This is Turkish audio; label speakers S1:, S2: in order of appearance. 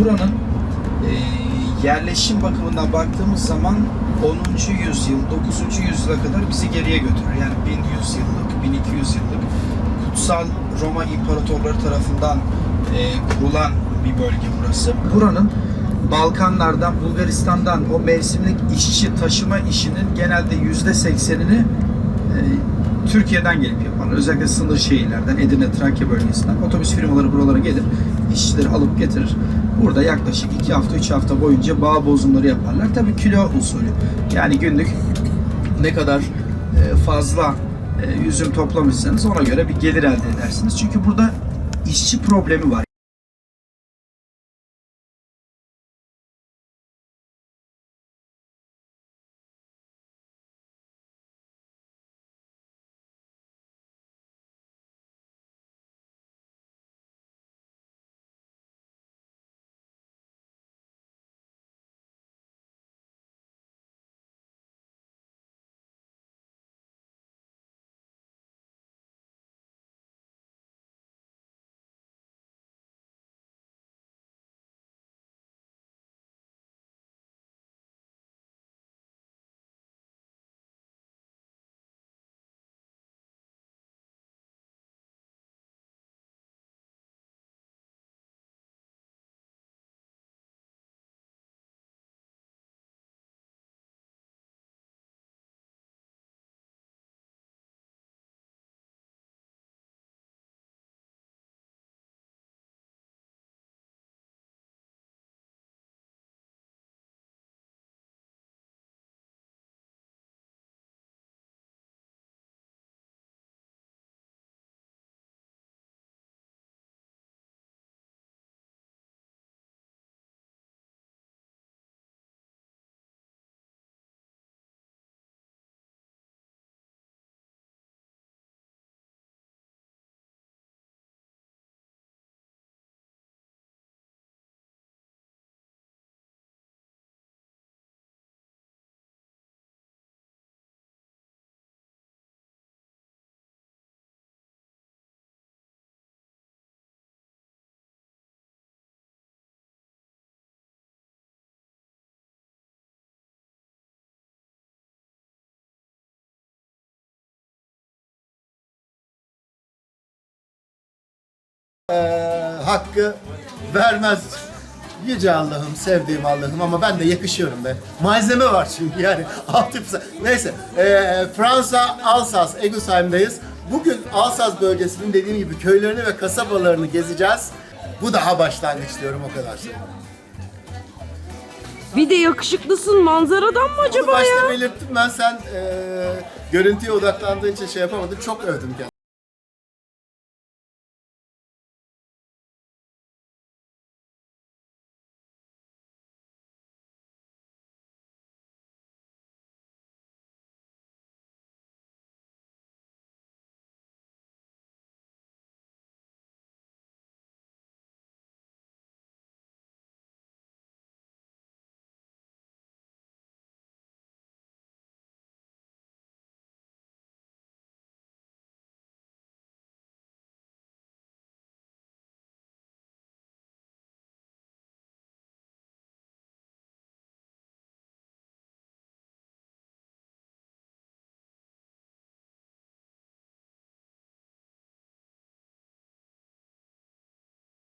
S1: buranın e, yerleşim bakımından baktığımız zaman 10. yüzyıl, 9. yüzyıla kadar bizi geriye götürür. Yani 1100 yıllık, 1200 yıllık kutsal Roma imparatorları tarafından e, kurulan bir bölge burası. Buranın Balkanlardan, Bulgaristan'dan o mevsimlik işçi taşıma işinin genelde yüzde seksenini e, Türkiye'den gelip yaparlar. Özellikle sınır şehirlerden, Edirne, Trakya bölgesinden otobüs firmaları buralara gelir, işçileri alıp getirir. Burada yaklaşık 2 hafta, 3 hafta boyunca bağ bozumları yaparlar. Tabii kilo usulü. Yani günlük ne kadar e, fazla e, üzüm toplamışsanız ona göre bir gelir elde edersiniz. Çünkü burada işçi problemi var.
S2: Ee, hakkı vermez. Yüce Allah'ım, sevdiğim Allah'ım ama ben de yakışıyorum be. Malzeme var çünkü yani. Altı pisa- Neyse, ee, Fransa, Alsas, Egusheim'dayız. Bugün Alsas bölgesinin dediğim gibi köylerini ve kasabalarını gezeceğiz. Bu daha başlangıç diyorum o kadar.
S3: Bir de yakışıklısın manzaradan mı
S2: Bunu
S3: acaba
S2: başta
S3: ya?
S2: belirttim ben sen ee, görüntüye odaklandığın için şey yapamadın. Çok övdüm kendimi.